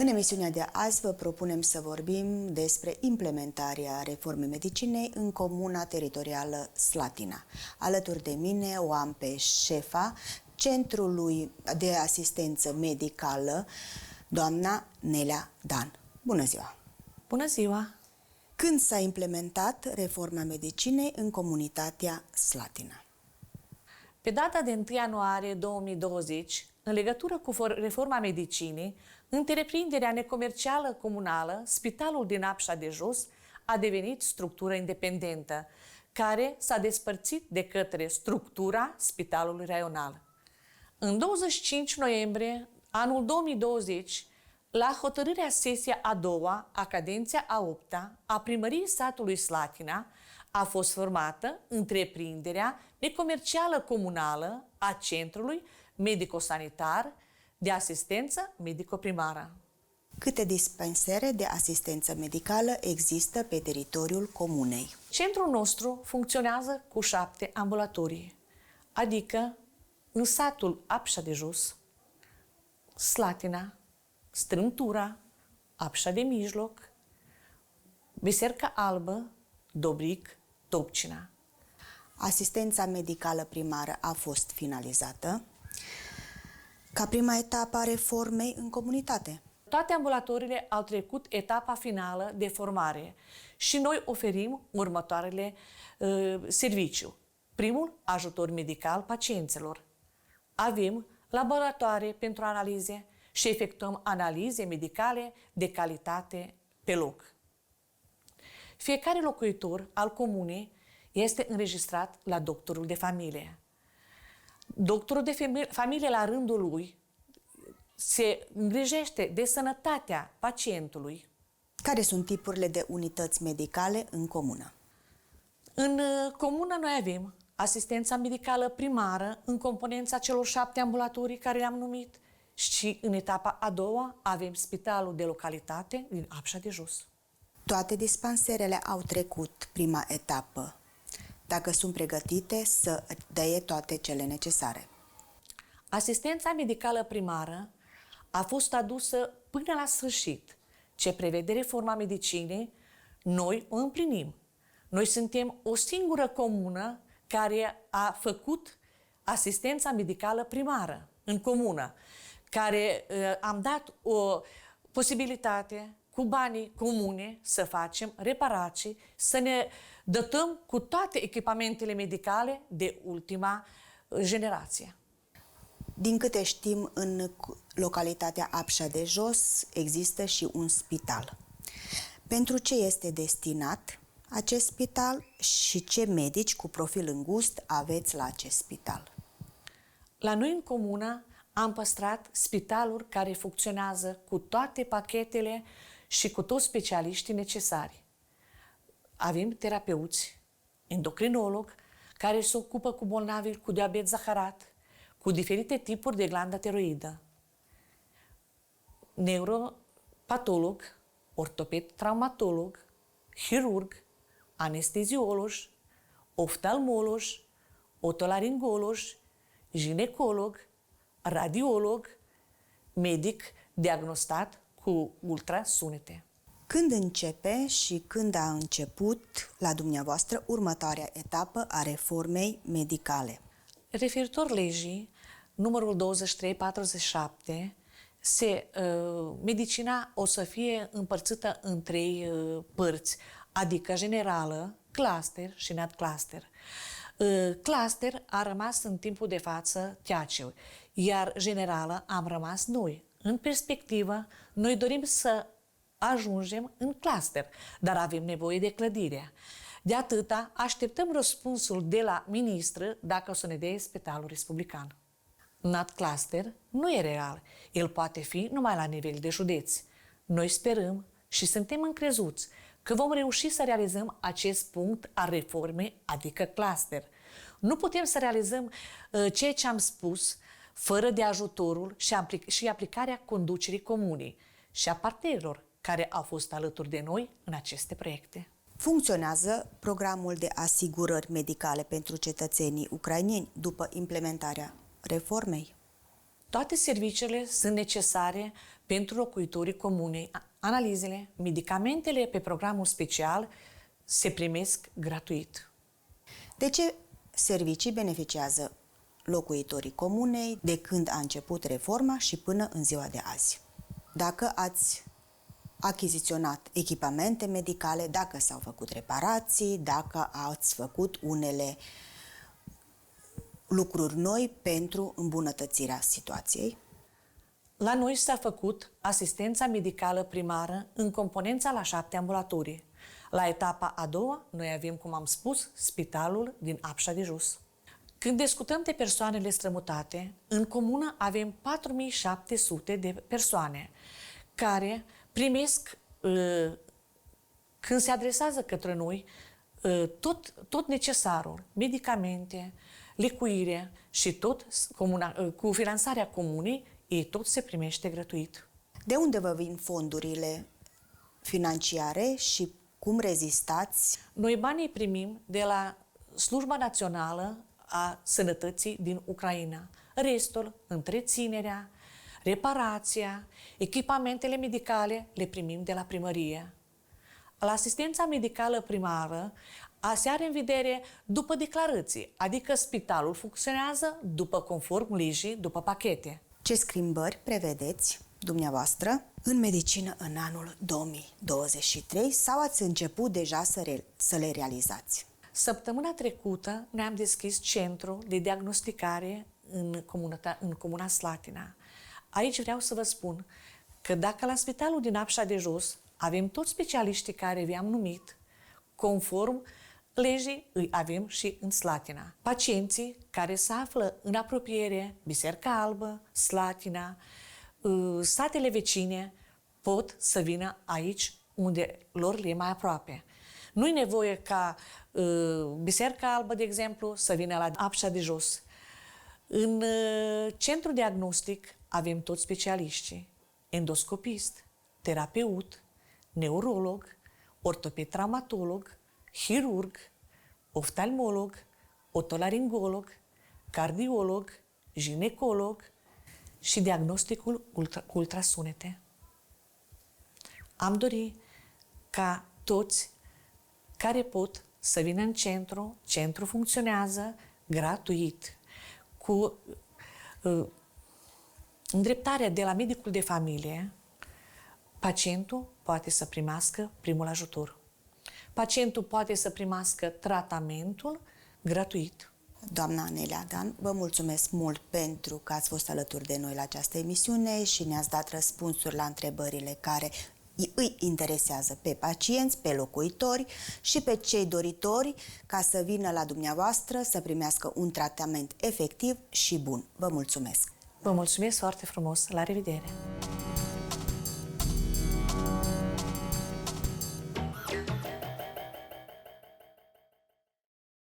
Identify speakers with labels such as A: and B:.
A: În emisiunea de azi vă propunem să vorbim despre implementarea reformei medicinei în comuna teritorială Slatina. Alături de mine o am pe șefa Centrului de Asistență Medicală, doamna Nelea Dan. Bună ziua!
B: Bună ziua!
A: Când s-a implementat reforma medicinei în comunitatea Slatina?
B: Pe data de 1 ianuarie 2020, în legătură cu reforma medicinii, întreprinderea necomercială comunală, Spitalul din Apșa de Jos, a devenit structură independentă, care s-a despărțit de către structura Spitalului Raional. În 25 noiembrie anul 2020, la hotărârea sesia a doua a cadenței a opta a primăriei satului Slatina, a fost formată întreprinderea necomercială comunală a Centrului Medico-Sanitar de Asistență Medico-Primară.
A: Câte dispensere de asistență medicală există pe teritoriul comunei?
B: Centrul nostru funcționează cu șapte ambulatorii, adică în satul Apșa de Jos, Slatina, Strântura, Apșa de Mijloc, Biserca Albă, Dobric, Topcina.
A: Asistența medicală primară a fost finalizată ca prima etapă a reformei în comunitate.
B: Toate ambulatorile au trecut etapa finală de formare și noi oferim următoarele uh, serviciu. Primul, ajutor medical pacienților. Avem laboratoare pentru analize și efectuăm analize medicale de calitate pe loc. Fiecare locuitor al comunei este înregistrat la doctorul de familie. Doctorul de familie, la rândul lui, se îngrijește de sănătatea pacientului.
A: Care sunt tipurile de unități medicale în comună?
B: În uh, comună noi avem asistența medicală primară în componența celor șapte ambulatorii care le-am numit și în etapa a doua avem spitalul de localitate din Apșa de Jos.
A: Toate dispanserele au trecut prima etapă, dacă sunt pregătite să dăie toate cele necesare.
B: Asistența medicală primară a fost adusă până la sfârșit. Ce prevede reforma medicinei, noi o împlinim. Noi suntem o singură comună care a făcut asistența medicală primară în comună, care uh, am dat o posibilitate cu banii comune să facem reparații, să ne dotăm cu toate echipamentele medicale de ultima uh, generație.
A: Din câte știm, în localitatea Apșa de Jos există și un spital. Pentru ce este destinat acest spital și ce medici cu profil îngust aveți la acest spital?
B: La noi în comună am păstrat spitaluri care funcționează cu toate pachetele și cu toți specialiștii necesari. Avem terapeuți, endocrinolog, care se ocupă cu bolnavi cu diabet zaharat, cu diferite tipuri de glandă tiroidă, neuropatolog, ortoped traumatolog, chirurg, anesteziolog, oftalmolog, otolaringolog, ginecolog, radiolog, medic diagnostat cu ultrasunete.
A: Când începe și când a început la dumneavoastră următoarea etapă a reformei medicale?
B: Referitor legii, numărul 2347, se, uh, medicina o să fie împărțită în trei uh, părți, adică generală, cluster și cluster. Uh, cluster a rămas în timpul de față Teaceu, iar generală am rămas noi. În perspectivă, noi dorim să ajungem în cluster, dar avem nevoie de clădire. De atâta, așteptăm răspunsul de la ministră dacă o să ne dea spitalul republican. Nat cluster nu e real. El poate fi numai la nivel de județ. Noi sperăm și suntem încrezuți că vom reuși să realizăm acest punct al reformei, adică cluster. Nu putem să realizăm uh, ceea ce am spus fără de ajutorul și, aplic- și aplicarea conducerii comunei și a partenerilor care au fost alături de noi în aceste proiecte.
A: Funcționează programul de asigurări medicale pentru cetățenii ucrainieni după implementarea reformei?
B: Toate serviciile sunt necesare pentru locuitorii comunei. Analizele, medicamentele pe programul special se primesc gratuit.
A: De ce servicii beneficiază locuitorii comunei de când a început reforma și până în ziua de azi? Dacă ați achiziționat echipamente medicale, dacă s-au făcut reparații, dacă ați făcut unele lucruri noi pentru îmbunătățirea situației?
B: La noi s-a făcut asistența medicală primară în componența la șapte ambulatorii. La etapa a doua, noi avem, cum am spus, spitalul din Apșa de Jos. Când discutăm de persoanele strămutate, în comună avem 4700 de persoane care primesc, uh, când se adresează către noi, uh, tot, tot necesarul, medicamente, licuire și tot comuna, uh, cu finanțarea comunei, ei tot se primește gratuit.
A: De unde vă vin fondurile financiare și cum rezistați?
B: Noi banii primim de la Slujba Națională a Sănătății din Ucraina. Restul, întreținerea, reparația, echipamentele medicale le primim de la primărie. La asistența medicală primară se are în vedere după declarații, adică spitalul funcționează după conform legii, după pachete.
A: Ce schimbări prevedeți dumneavoastră în medicină în anul 2023 sau ați început deja să, re- să le realizați?
B: Săptămâna trecută ne-am deschis centru de diagnosticare în, comunita- în comuna Slatina. Aici vreau să vă spun că dacă la spitalul din Apșa de Jos avem toți specialiștii care vi-am numit, conform legii îi avem și în Slatina. Pacienții care se află în apropiere, Biserca Albă, Slatina, uh, statele vecine, pot să vină aici unde lor le e mai aproape. Nu e nevoie ca uh, Biserca Albă, de exemplu, să vină la Apșa de Jos. În uh, centru diagnostic avem toți specialiștii, endoscopist, terapeut, neurolog, ortoped traumatolog, chirurg, oftalmolog, otolaringolog, cardiolog, ginecolog și diagnosticul ultra, cu ultrasunete. Am dori ca toți care pot să vină în centru, centru funcționează gratuit, cu uh, îndreptarea de la medicul de familie, pacientul poate să primească primul ajutor. Pacientul poate să primească tratamentul gratuit.
A: Doamna Anelia Dan, vă mulțumesc mult pentru că ați fost alături de noi la această emisiune și ne-ați dat răspunsuri la întrebările care îi interesează pe pacienți, pe locuitori și pe cei doritori ca să vină la dumneavoastră să primească un tratament efectiv și bun. Vă mulțumesc!
B: Vă mulțumesc foarte frumos! La revedere!